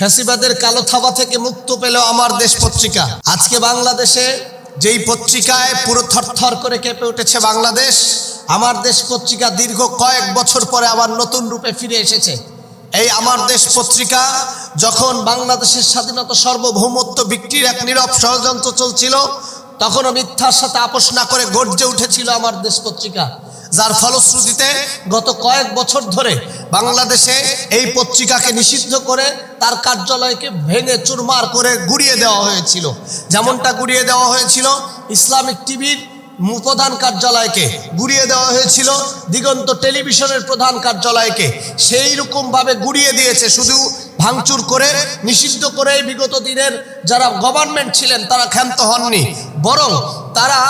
ফ্যাসিবাদের কালো থাবা থেকে মুক্ত পেল আমার দেশ পত্রিকা। আজকে বাংলাদেশে যেই পত্রিকায় পুরো থরথর করে কেঁপে উঠেছে বাংলাদেশ, আমার দেশ পত্রিকা দীর্ঘ কয়েক বছর পরে আবার নতুন রূপে ফিরে এসেছে। এই আমার দেশ পত্রিকা যখন বাংলাদেশের স্বাধীনতা সার্বভৌমত্ব বিক্রির এক নীরব ষড়যন্ত্র চলছিল, তখনও মিথ্যার সাথে আপোষ না করে গর্জে উঠেছিল আমার দেশ পত্রিকা। যার ফলশ্রুতিতে গত কয়েক বছর ধরে বাংলাদেশে এই পত্রিকাকে নিষিদ্ধ করে তার কার্যালয়কে ভেঙে চুরমার করে গুড়িয়ে দেওয়া হয়েছিল। যেমনটা গুড়িয়ে দেওয়া হয়েছিল, ইসলামিক টিভির প্রধান কার্যালয়কে গুড়িয়ে দেওয়া হয়েছিল, দিগন্ত টেলিভিশনের প্রধান কার্যালয়কে সেই রকমভাবে গুড়িয়ে দিয়েছে, শুধু ভাঙচুর করে, নিষিদ্ধ করে বিগত দিনের যারা গভর্নমেন্ট ছিলেন তারা ক্ষান্ত হননি। বরং তারা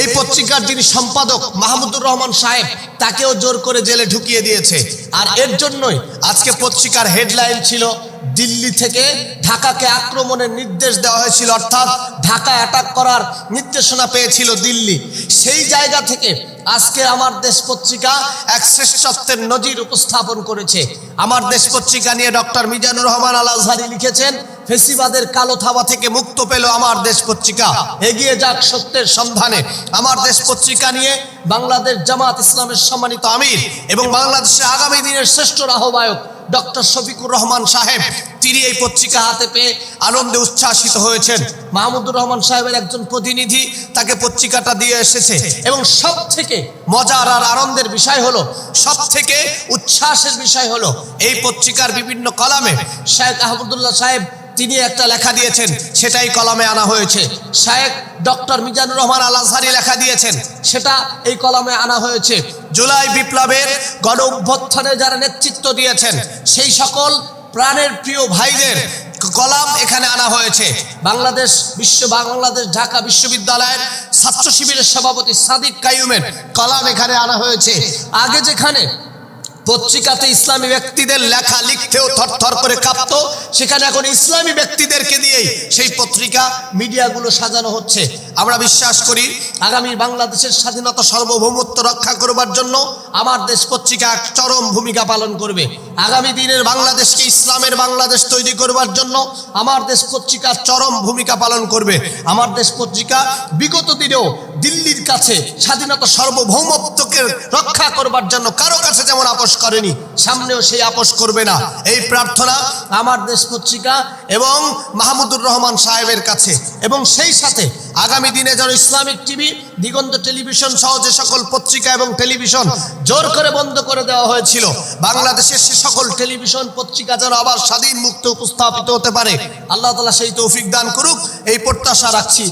এই পত্রিকার যিনি সম্পাদক মাহমুদুর রহমান সাহেব, তাকেও জোর করে জেলে ঢুকিয়ে দিয়েছে। আর এর জন্যই আজকে পত্রিকার হেডলাইন ছিল দিল্লি থেকে ঢাকাকে আক্রমণের নির্দেশ দেওয়া হয়েছিল, অর্থাৎ ঢাকা অ্যাটাক করার নির্দেশনা পেয়েছিল দিল্লি। সেই জায়গা থেকে আজকে আমার দেশ পত্রিকা এক শ্রেষ্ঠত্বের নজির উপস্থাপন করেছে। আমার দেশ পত্রিকা নিয়ে ডক্টর মিজানুর রহমান আল আজহারি লিখেছেন ফেসিবাদের কালো থাবা থেকে মুক্ত পেল আমার দেশ পত্রিকা। এগিয়ে যাক সত্যের সন্ধানে। আমার দেশ পত্রিকা নিয়ে বাংলাদেশ জামাত ইসলামের সম্মানিত আমির এবং বাংলাদেশের আগামী দিনের শ্রেষ্ঠ আহ্বায়ক ডক্টর শফিকুর রহমান সাহেব, তিনি এই পত্রিকা হাতে পেয়ে আনন্দে উচ্ছ্বাসিত হয়েছেন। মাহমুদুর রহমান সাহেবের একজন প্রতিনিধি তাকে পত্রিকাটা দিয়ে এসেছে এবং সব থেকে মজার আর আনন্দের বিষয় হলো সব থেকে উচ্ছ্বাসের বিষয় হলো, এই পত্রিকার বিভিন্ন কলামে শাহেখ আহমদুল্লাহ সাহেব তিনি একটা লেখা দিয়েছেন, সেটাই কলমে আনা হয়েছে। শায়েক ডক্টর মিজানুর রহমান আল লেখা দিয়েছেন, সেটা এই কলমে আনা হয়েছে। জুলাই বিপ্লবের গণ অভ্যুত্থানে যারা নেতৃত্ব দিয়েছেন, সেই সকল প্রাণের প্রিয় ভাইদের কলাম এখানে আনা হয়েছে। বাংলাদেশ বিশ্ব বাংলাদেশ ঢাকা বিশ্ববিদ্যালয়ের ছাত্র শিবিরের সভাপতি সাদিক কাইউমের কলাম এখানে আনা হয়েছে। আগে যেখানে পত্রিকাতে ইসলামী ব্যক্তিদের লেখা লিখতেও থরথর করে কাঁপতো। সেখানে এখন ইসলামী ব্যক্তিদেরকে দিয়েই সেই পত্রিকা, মিডিয়াগুলো সাজানো হচ্ছে। আমরা বিশ্বাস করি, আগামী বাংলাদেশের স্বাধীনতা সার্বভৌমত্ব রক্ষা করবার জন্য আমার দেশ পত্রিকা এক চরম ভূমিকা পালন করবে। আগামী দিনের বাংলাদেশকে ইসলামের বাংলাদেশ তৈরি করবার জন্য আমার দেশ পত্রিকা চরম ভূমিকা পালন করবে। আমার দেশ পত্রিকা বিগত দিনেও দিল্লির কাছে স্বাধীনতা সার্বভৌমত্বকে রক্ষা করবার জন্য কারও কাছে যেমন আপোষ করেনি, সামনেও সেই আপোষ করবে না। এই প্রার্থনা আমার দেশ পত্রিকা এবং মাহমুদুর রহমান সাহেবের কাছে। এবং সেই সাথে আগামী দিনে যেন ইসলামিক টিভি, দিগন্ত টেলিভিশন সহ যে সকল পত্রিকা এবং টেলিভিশন জোর করে বন্ধ করে দেওয়া হয়েছিল, বাংলাদেশের সে সকল টেলিভিশন পত্রিকা যেন আবার স্বাধীন মুক্ত উপস্থাপিত হতে পারে। আল্লাহ তালা সেই তৌফিক দান করুক। এই প্রত্যাশা রাখছি।